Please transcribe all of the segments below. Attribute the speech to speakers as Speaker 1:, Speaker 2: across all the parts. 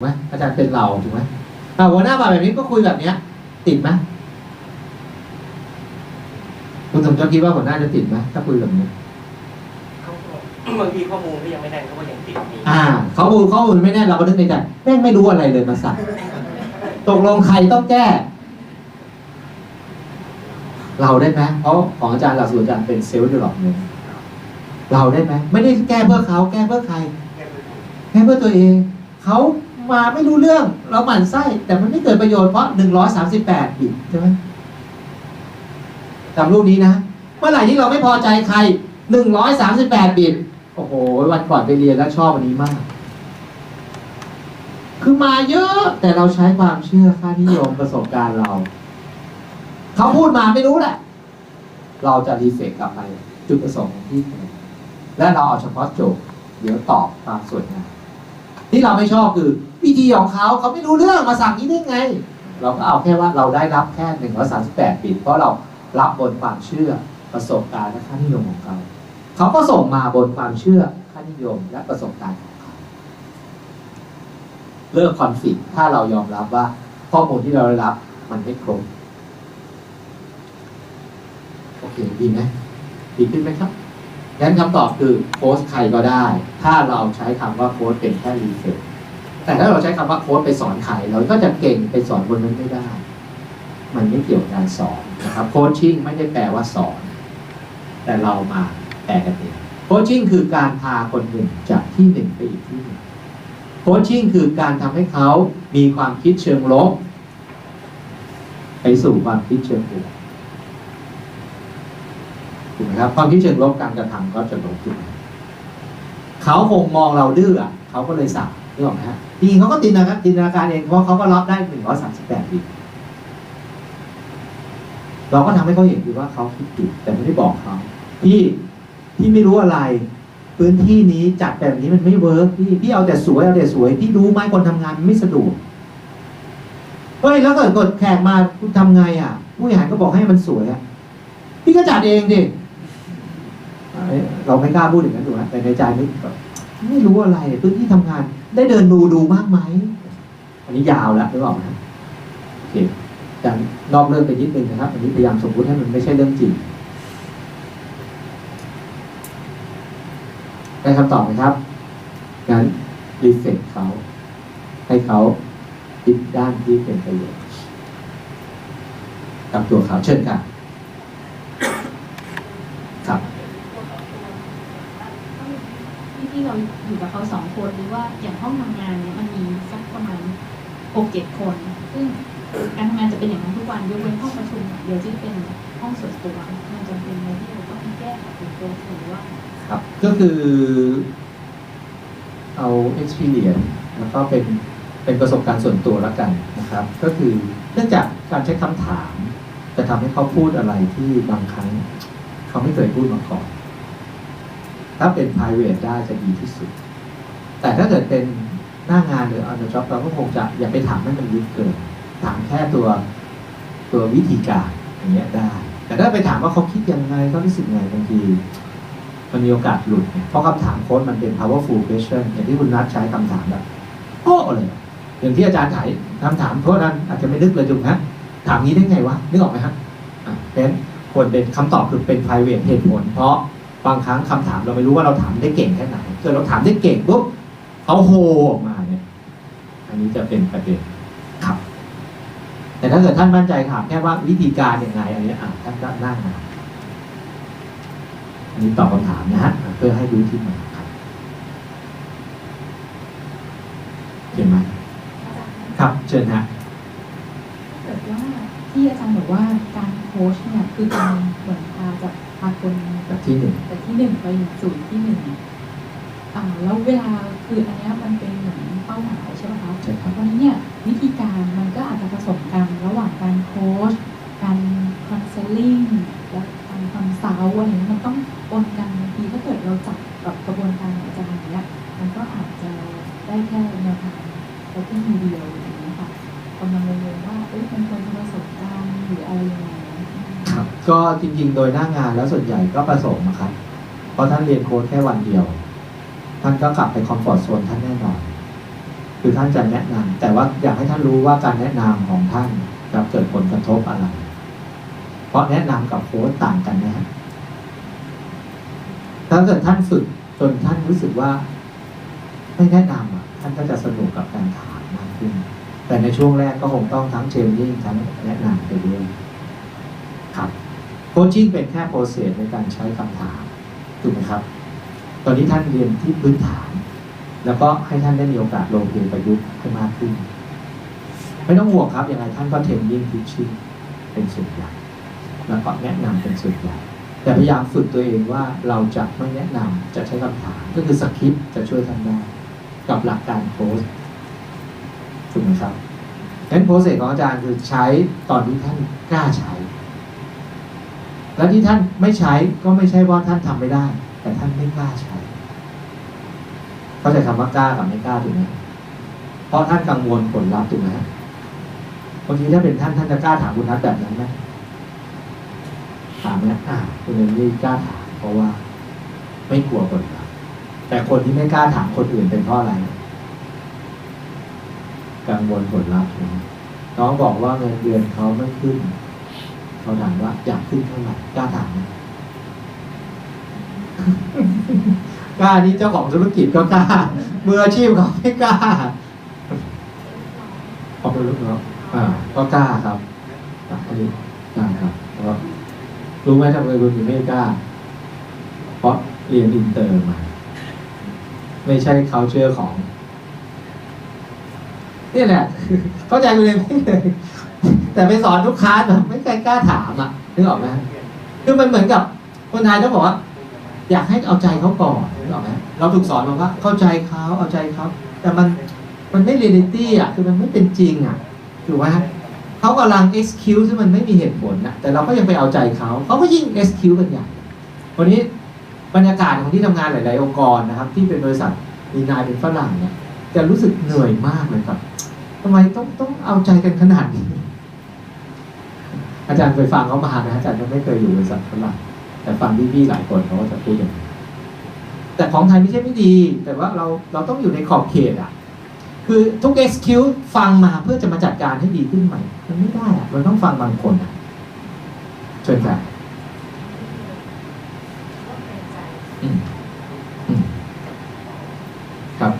Speaker 1: ถูกไหมอาจารย์เป็นเราถูกไหมอ่าหัวหน้ามาแบบนี้ก็คุยแบบเนี้ย ติดไหมคุณสมยศคิดว่าหัวหน้าจะติดไหมถ้าคุยแบบนี้
Speaker 2: เขาก็บางทีข้อมูลก็ยังไม่แน่นเขาก็ยังติดมี
Speaker 1: อ่าเขามูลข้อมูลไม่แน่เราก็นึกในใจแม่งไม่รู้อะไรเลยมาสั่งตกลงใครต้องแก้ เราได้ไหมเพราะของอาจารย์หลักสูตรอาจารย์เป็นเซลล์ดีหรอกเนี่ยเราได้ไหมไม่ได้แก้เพื่อเขาแก้เพื่อใครแค่เพื่อตัวเองเขา มาไม่รู้เรื่องเราหมั่นไส้ แต่มันไม่เกิดประโยชน์เพราะหนึ่งร้อยสามสิบแปดบิตใช่ไหมจำรูปนี้นะ เมื่อไหร่ที่เราไม่พอใจใครหนึ่งร้อยสามสิบแปดบิตโอ้โห วันก่อนไปเรียนแล้วชอบอันนี้มาก คือมาเยอะแต่เราใช้ความเชื่อค่านิยมประสบการณ์เรา เขาพูดมาไม่รู้แหละ เราจะรีเฟกกลับไปจุดประสงค์ของที่คือและเราเอาเฉพาะโจทย์เดี๋ยวตอบตามส่วนงานที่เราไม่ชอบคือ ธีของเขาเขาไม่รู้เรื่องมาสั่งนี้ได้ไง เราก็เอาแค่ว่าเราได้รับแค่หนึ่งร้อยสามสิบแปดบิตเพราะเรารับบนความเชื่อประสบการณ์และค่านิยมของเขาเขาก็ส่งมาบนความเชื่อค่านิยมและประสบการณ์ของเขาเลิกคอนฟ lict ถ้าเรายอมรับว่าข้อมูลที่เราได้รับมันไม่ครบโอเคดีไหมดีขึ้นไหมครับงั้นคำตอบคือโค้ชใครก็ได้ ถ้าเราใช้คำว่าโค้ชเป็นแค่รีเฟรช แต่ถ้าเราใช้คำว่าโค้ชไปสอนใครเราก็จะเก่งไปสอนคนนั้นไม่ได้ มันไม่เกี่ยวกับการสอนนะครับโคชชิ่งไม่ได้แปลว่าสอน แต่เรามาแปลกันเองโคชชิ่งคือการพาคนหนึ่งจากที่หนึ่งไปอีกที่หนึ่งโคชชิ่งคือการทำให้เขามีความคิดเชิงลบไปสู่ความคิดเชิงบวกถูกไหมครับความคิดเชิงลบการกระทำก็จะลบถูกไหมเขาคงมองเราดื้อเขาก็เลยสั่ง นึกออกไหมฮะจริงเขาก็จินตนาการจินตนาการเองเพราะเขาก็รับได้หนึ่งร้อยสามสิบแปดบิตเราก็ทำให้เขาเห็นดีว่าเขาคิดผิดแต่ไม่ได้บอกเขาพี่พี่ไม่รู้อะไร พื้นที่นี้จัดแบบนี้มันไม่เวิร์กพี่พี่เอาแต่สวยเอาแต่สวยพี่รู้ไหมคนทำงานมันไม่สะดวกเฮ้ยแล้วเกิดกดแขกมาคุณทำไงอะ ผู้บริหารก็บอกให้มันสวยอะพี่ก็จัดเองดิเราไม่กล้าพูดอย่างนั้นถูกไหมแต่ในใจนึกแบบ ไม่รู้อะไรพื้นที่ทำงาน ได้เดินดูดูมากไหมอันนี้ยาวแล้วหรือเปล่านะโอเคจากนอกเรื่องไปนิดนึงนะครับ อันนี้พยายามสมมติให้มันไม่ใช่เรื่องจริงได้คำตอบไหมครับงั้นรีเฟกเขาให้เขาคิดด้านที่เป็นประโยชน์กับตัวเขาเชิญค่ะ ครับ
Speaker 3: ที่ที่ เราอยู่กับเขาสองคนหรือว่าอย่างห้องทำงานเนี่ยมันมีสักประมาณหกเจ็ดคน ซึ่งการทำงานจะเป็นอย่างนั้นทุกวันยกเว้นห้องประชุมเดียวที่เป็นห้องส่วนตัวมันจะเป็นอะไรที่เราต้องแก้กับตัวตัวหรือว่า
Speaker 1: ครับก็คือ เอา experience แล้วก็เป็นเป็นประสบการณ์ส่วนตัวแล้วกันนะครับ ก็คือเนื่องจากการใช้คำถาม จะทำให้เขาพูดอะไรที่บางครั้ง เขาไม่เคยพูดมาก่อน ถ้าเป็น private ได้จะดีที่สุด แต่ถ้าเกิดเป็นหน้างานหรือ on the job เราก็คงจะอย่าไปถามให้มันลึกเกิน ถามแค่ตัวตัววิธีการอย่างเงี้ยได้ แต่ถ้าไปถามว่าเขาคิดยังไงเขารู้สึกไงบางทีมันมีโอกาสหลุดไงเพราะคำถามโค้ดมันเป็น powerful question อย่างที่คุณนัทใช้คำถามแบบโอ้เลย อย่างที่อาจารย์ถ่ายคำถามโค้ดนั้นอาจจะไม่นึกเลยจุงฮะถามนี้ได้ไงวะนึกออกไหมฮะอะเป็นควรเป็นคำตอบคือเป็น private เหตุผล เพราะ บางครั้งคำถามเราไม่รู้ว่าเราถามได้เก่งแค่ไหนเกิดเราถามได้เก่งปุ๊บเขาโฮออกมาเนี่ย อันนี้จะเป็นประเด็นครับ แต่ถ้าเกิดท่านมั่นใจถามแค่ว่าวิธีการยังไงอันนี้อะท่านก็นั่งมาอันนี้ตอบคำถามนะฮะเพื่อให้รู้ที่มาครับเห็นไหม
Speaker 3: อาจารย์
Speaker 1: ครับเชิญฮะ
Speaker 3: ถ้าเกิดว่าที่อาจารย์บอกว่าการโค้ชเนี่ยคือการเหมือนพาจากพาคน
Speaker 1: แบบ ที่หนึ่ง
Speaker 3: จากที่หนึ่งไปสู่ที่หนึ่งเนี่ยอ่าแล้วเวลาคืออันเนี้ยมันเป็นเหมือนเป้าหมายใช่ไหมคะ
Speaker 1: ใช่ครับ
Speaker 3: วันนี้เนี่ยวิธีการมันก็อาจจะผสมกันระหว่างการโค้ชการคอนซัลทิงและการคอนซัลท์อะไรนี้มันต้องปนกันบางทีถ้าเกิดเราจับกับกระบวนการของอาจารย์อย่างเนี้ยมันก็อาจจะได้แค่แนวทางแต่ที่มีเดียวอย่างนี้ยค่ะกำลังงงๆว่าเอ้ยมันควรจะผสมกันหรืออะไรยังไง
Speaker 1: ครับ ก็จริง ๆ โดยหน้างานแล้วส่วนใหญ่ก็ผสมครับ เพราะท่านเรียนโค้ดแค่วันเดียว ท่านก็กลับไปคอมฟอร์ทโซนท่านแน่นอน คือท่านจะแนะนำแต่ว่าอยากให้ท่านรู้ว่าการแนะนำของท่านจะเกิดผลกระทบอะไร เพราะแนะนำกับโค้ชต่างกันนะฮะถ้าเกิดท่านฝึกจนท่านรู้สึกว่าไม่แนะนำอะท่านก็จะสนุกกับการถามมากขึ้น แต่ในช่วงแรกก็คงต้องทั้งเทรนนิ่งทั้งแนะนำไปด้วยครับโค ชชิ่งเป็นแค่โปรเซสในการใช้คำถามถูกไหมครับ ตอนนี้ท่านเรียนที่พื้นฐาน แล้วก็ให้ท่านได้มีโอกาสลงเรียนประยุกต์ให้มากขึ้น ไม่ต้องห่วงครับอยังไงท่านก็เทรนนิ่งทิชชิ่งเป็นส่วนใหญ่แล้วก็แนะนำเป็นส่วนใหญ่แต่พยายามฝึกตัวเองว่าเราจะไม่แนะนำจะใช้คำถาม ก็คือสคริปต์จะช่วยท่านได้กับหลักการโพสถูกไหมครับงั้นโพสต์เสของอาจารย์คือใช้ตอนที่ท่านกล้าใช้ และที่ท่านไม่ใช้ก็ไม่ใช่ว่าท่านทำไม่ได้ แต่ท่านไม่กล้าใช้เข้าใจคำว่ากล้ากับไม่กล้าถูกไหมเพราะท่านกังวลผลลัพธ์ถูกไหมบางทีถ้าเป็นท่านท่านจะกล้าถามคุณนัทแบบนั้นไหมถามไหมอ่าคุณเอมี่กล้าถามเพราะว่า ไม่กลัวผลลัพธ์แต่คนที่ไม่กล้าถามคนอื่นเป็นเพราะอะไร กังวลผลลัพธ์นะน้องบอกว่าเงินเดือนเขาไม่ขึ้น เขาถามว่าอยากขึ้นเท่าไหร่กล้าถามไหมกล้านี่เจ้าของธุรกิจก็กล้ามืออาชีพเขาไม่กล้าออกไปรู้เนาะอ่า ก็กล้าครับอะอันนี้กล้าครับเพราะรู้ไหมทำไมคุณถึงไม่กล้า เพราะเรียนอินเตอร์มา ไม่ใช่ culture ของ นี่แหละ เข้าใจคุณเรียนไม่เลย แต่ไปสอนลูกค้าแบบไม่เคยกล้าถามอะนึกออกไหมคือมันเหมือนกับคนไทยต้องบอกว่า อยากให้เอาใจเขาก่อนนึกออกไหมเราถูกสอนมาว่าเข้าใจเขาเอาใจเขาแต่มันมันไม่เรียลิตี้อะคือมันไม่เป็นจริงอะถูกไหมเขากำลัง excuse ที่มันไม่มีเหตุผลนะแต่เราก็ยังไปเอาใจเขาเขาก็ยิ่ง excuse กันใหญ่วันนี้บรรยากาศของที่ทำงานหลาย ๆ องค์กรนะครับ ที่เป็นบริษัทมีนายเป็นฝรั่งเนี่ยจะรู้สึกเหนื่อยมากเลยครับทำไมต้องต้องเอาใจกันขนาดนี้ อาจารย์เคยฟังเขามานะอาจารย์ก็ไม่เคยอยู่บริษัทฝรั่งแต่ฟังพี่ๆหลายคนเขาก็จะพูดอย่างนี้แต่ของไทยไม่ใช่ไม่ดี แต่ว่าเราเราต้องอยู่ในขอบเขตอะ คือทุก excuse ฟังมาเพื่อจะมาจัดการให้ดีขึ้นใหม่ มันไม่ได้อะมันต้องฟังบางคนอะเชิญค่ะอืมอืมครับ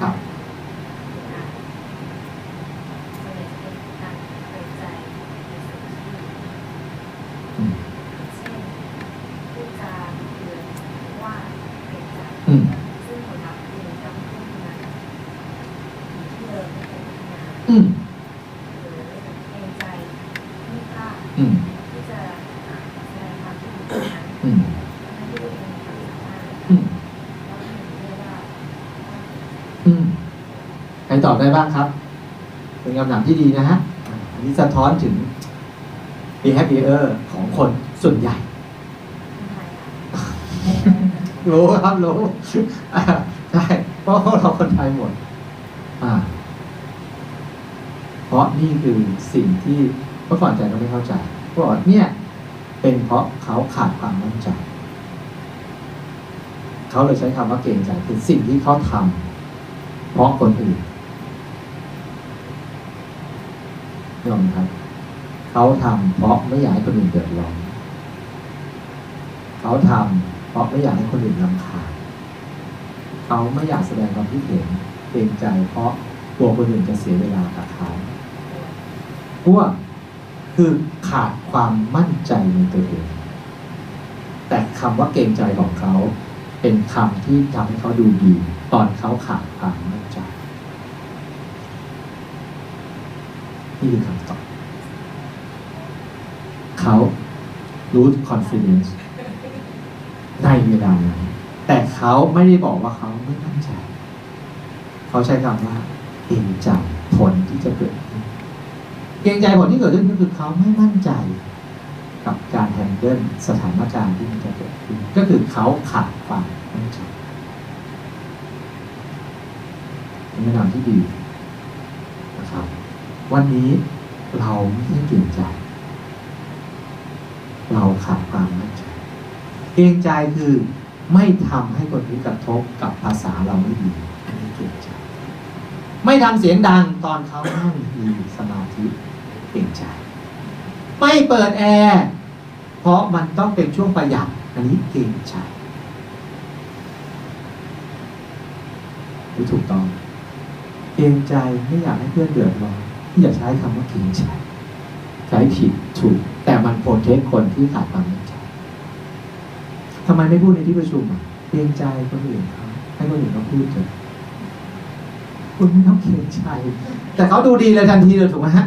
Speaker 1: ครับ อืม อืม อืม อืม อืมอืมอืมใครตอบได้บ้างครับ เป็นคำถามที่ดีนะฮะ อันนี้สะท้อนถึง behavior ของคนส่วนใหญ่ รู้ครับรู้ใช่เพราะเราคนไทยหมด อ่า เพราะนี่คือสิ่งที่เมื่อก่อนใจก็ไม่เข้าใจเพราะเนี่ย เป็นเพราะเขาขาดความมั่นใจ เขาเลยใช้คำว่าเกรงใจคือสิ่งที่เขาทำเพราะคนอื่นยอมครับ เขาทำเพราะไม่อยากให้คนอื่นเดือดร้อนเขาทำเพราะไม่อยากให้คนอื่นรำคาญเขาไม่อยากแสดงความคิดเห็นเกรงใจ เพราะกลัวคนอื่นจะเสียเวลากับเขาพวก คือขาดความมั่นใจในตัวเอง แต่คำว่าเกรงใจของเขา เป็นคำที่ทำให้เขาดูดี ตอนเขาขาดความมั่นใจ นี่คือคำตอบเขารู้ confidence ในเวลานั้นแต่เขาไม่ได้บอกว่าเขาไม่มั่นใจ เขาใช้คำว่าเกรงใจผลที่จะเกิด เกรงใจผลที่เกิดขึ้นก็คือเขาไม่มั่นใจกับการแฮนเดิลสถานการณ์ที่มันจะเกิดขึ้นก็คือเขาขาดความมั่นใจเป็นแนะนำที่ดีนะครับ วันนี้เราไม่ได้เกรงใจ เราขาดความมั่นใจเกรงใจคือไม่ทำให้คนนี้กระทบกับภาษาเราไม่ดีอันนี้เกรงใจ ไม่ทำเสียงดังตอนเขานั่งมีสมาธิเกรงใจ ไม่เปิดแอร์เพราะมันต้องเป็นช่วงประหยัดอันนี้เกรงใจไม่ถูกต้องเกรงใจไม่อยากให้เพื่อนเดือดร้อนที่อย่าใช้คำว่าเกรงใจใช้ผิดถูก แต่มันโปรเทคคนที่ขาดความเกรงใจทำไมไม่พูดในที่ประชุมอะเกรงใจคนอื่นเขาให้คนอื่นเขาพูดเถอะ คุณไม่ต้องเกรงใจแต่เขาดูดีเลยทันทีเลยถูกไหมฮะ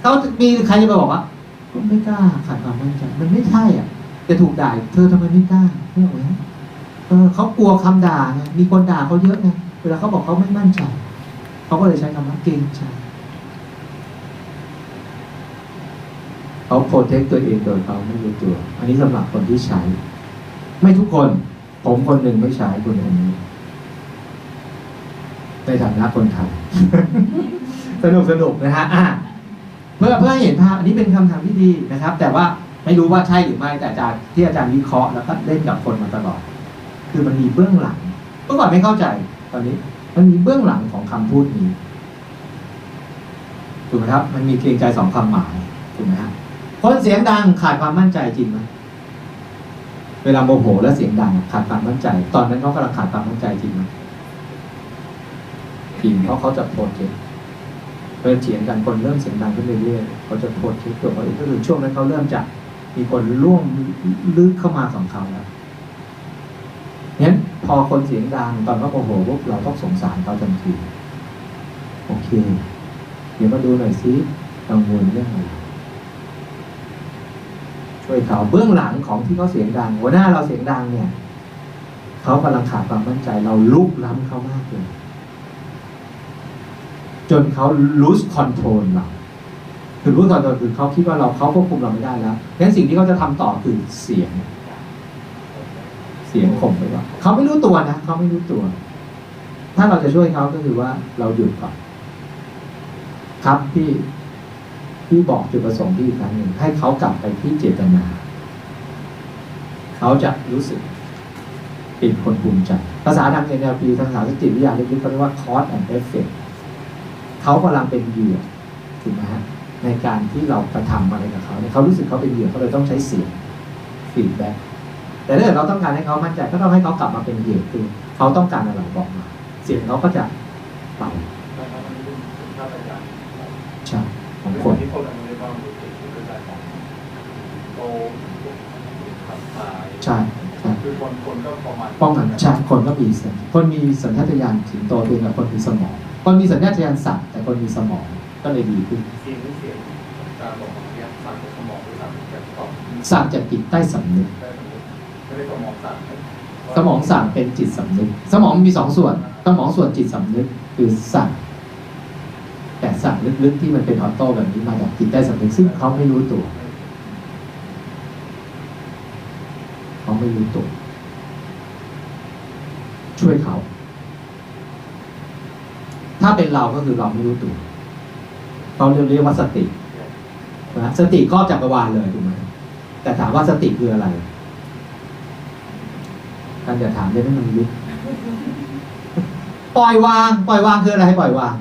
Speaker 1: เขามีใครจะไปบอกว่าคุณไม่กล้าขาดความมั่นใจมันไม่ใช่อะจะถูกด่าเธอทำไมไม่กล้าไม่เอาไว้เออเขากลัวคำด่าไงมีคนด่าเขาเยอะไงเวลาเขาบอกเขาไม่มั่นใจเขาก็เลยใช้คำว่าเกรงใจเขาโปรเทคตัวเองโดยเขาไม่รู้ตัว อันนี้สำหรับคนที่ใช้ ไม่ทุกคน ผมคนหนึ่งไม่ใช้คนอันนี้ ในฐานะคนไทยสนุกสนุกนะฮะอะเพื่อเพื่อให้เห็นภาพอันนี้เป็นคำถามที่ดีนะครับ แต่ว่าไม่รู้ว่าใช่หรือไม่แต่อาจารย์ที่อาจารย์วิเคราะห์แล้วก็เล่นกับคนมาตลอด คือมันมีเบื้องหลังเมื่อก่อนไม่เข้าใจ ตอนนี้ มันมีเบื้องหลังของคำพูดนี้ถูกไหมครับ มันมีเกรงใจสองความหมายถูกไหมฮะคนเสียงดังขาดความมั่นใจจริงไหมเวลาโมโหแล้วเสียงดังขาดความมั่นใจ ตอนนั้นเขากำลังขาดความมั่นใจจริงไหม จริงเพราะเขาจะโพสเทคเวลาเถียงกันคนเริ่มเสียงดังขึ้นเรื่อยๆเขาจะโพสเทคตัวเขาเองก็คือช่วงนั้นเขาเริ่มจะมีคนร่วมลึกเข้ามาของเขาแล้วงั้นพอคนเสียงดังตอนเขาโมโหปุ๊บเราต้องสงสารเขาทันทีโอเค เดี๋ยวมาดูหน่อยซิกังวลเรื่องอะไรช่วยเขาเบื้องหลังของที่เขาเสียงดังหัวหน้าเราเสียงดังเนี่ยเขากำลังขาดความมั่นใจเราลุกล้ำเขามากเลย จนเขา lose control เราคือ lose control คือเขาคิดว่าเราเขาควบคุมเราไม่ได้แล้วดังนั้นสิ่งที่เขาจะทำต่อคือเสียง เสียงข่มไปว่าเขาไม่รู้ตัวนะเขาไม่รู้ตัว ถ้าเราจะช่วยเขาก็คือว่าเราหยุดก่อนครับพี่ที่บอกจุดประสงค์ที่อีกครั้งหนึ่งให้เขากลับไปที่เจตนา เขาจะรู้สึกเป็นคนภูมิใจภาษาทาง NLP ทางภาษาสติวิทยาเรียกเขาเรียกว่า cause and effect เขากำลังเป็นเหยื่อถูกไหมฮะในการที่เรากระทำอะไรกับเขาเนี่ยเขารู้สึกเขาเป็นเหยื่อเขาเลยต้องใช้เสียง feedback แต่ถ้าเกิดเราต้องการให้เขามั่นใจก็ต้องให้เขากลับมาเป็นเหยื่อคือเขาต้องการอะไรบอกมา เสียงเขาก็จะเป่าใช่ของคน
Speaker 4: ที่คนอนุรักษ์มือถือคือการของโตขับสาย
Speaker 1: ใช่ใช่
Speaker 4: คือคนคนก็ประมาณ
Speaker 1: ป้องกันใช่คนก็มีสัญคนมีสัญชาตญาณสิงโตเป็นกับคนมีสมอง คนมีสัญชาตญาณสัตว์ แต่คนมีสมองก็เลยดีขึ้น
Speaker 4: เสียงเสียงการบอกของเนี้ยสั่งจากสมองหรือสั่งจากต่อม
Speaker 1: สั่งจากจิตใต้สำนึก
Speaker 4: ได้สมมติไม่ได้สมองสั่ง
Speaker 1: สมองสั่งเป็นจิตสำนึก สมองมีสองส่วน สมองส่วนจิตสำนึกคือสั่งแต่สั่งลึกๆที่มันเป็นออโต้แบบนี้มาจากจิตใต้สำนึกซึ่งเขาไม่รู้ตัวเขาไม่รู้ตัว ช่วยเขา ถ้าเป็นเราก็คือเราไม่รู้ตัวเขาเรียกว่าสตินะสติครอบจักรวาลเลยถูกไหมแต่ถามว่าสติคืออะไรท่านจะถามได้ไหมมันลึกปล่อยวาง ปล่อยวางคืออะไรปล่อยวาง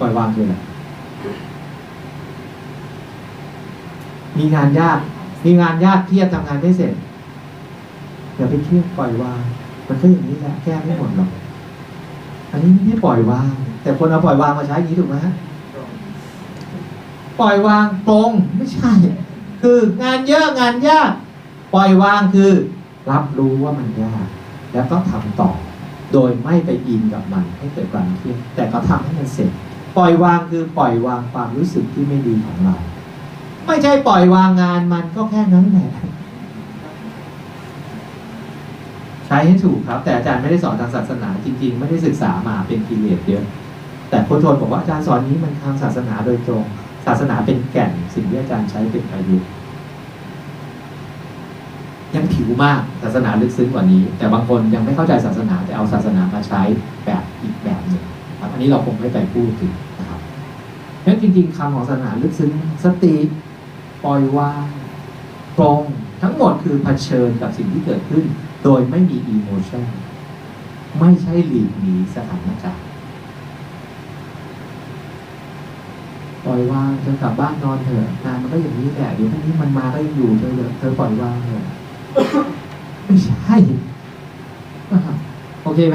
Speaker 1: ปล่อยวางคืออะไรมีงานยากมีงานยากเครียดทำงานไม่เสร็จอย่าไปเครียดปล่อยวาง มันก็อย่างนี้แหละแก้ไม่หมดหรอก อันนี้ไม่ได้ปล่อยวาง แต่คนเอาปล่อยวางมาใช้อย่างนี้ถูกไหมปล่อยวางปรงไม่ใช่ คืองานเยอะงานยาก ปล่อยวางคือ รับรู้ว่ามันยาก แล้วก็ทำต่อ โดยไม่ไปอินกับมันให้เกิดความเครียดแต่ก็ทำให้มันเสร็จ ปล่อยวางคือปล่อยวางความรู้สึกที่ไม่ดีของเรา ไม่ใช่ปล่อยวางงานมันก็แค่นั้นแหละ ใช้ให้ถูกครับ แต่อาจารย์ไม่ได้สอนทางศาสนาจริง ๆ ไม่ได้ศึกษามาเป็นกิเลสเยอะแต่พุทโธบอกว่าอาจารย์สอนนี้มันทางศาสนาโดยตรง ศาสนาเป็นแก่นสิ่งที่อาจารย์ใช้เป็นประยุกต์ยังผิวมากศาสนาลึกซึ้งกว่านี้ แต่บางคนยังไม่เข้าใจศาสนาแต่เอาศาสนามาใช้แบบอีกแบบหนึ่งครับอันนี้เราคงไม่ไปพูดถึงนะครับเพราะฉะนั้นจริง ๆคำของศาสนาลึกซึ้งสติปล่อยวางปรงทั้งหมดคือเผชิญกับสิ่งที่เกิดขึ้น โดยไม่มีอีโมชันไม่ใช่หลีกหนีสถานการณ์ปล่อยวางเธอกลับบ้านนอนเถอะงานมันก็อย่างนี้แหละเดี๋ยวพรุ่งนี้มันมาก็ยังอยู่เธอเธอปล่อยวางเถอะไม่ใช่ โอเคไหม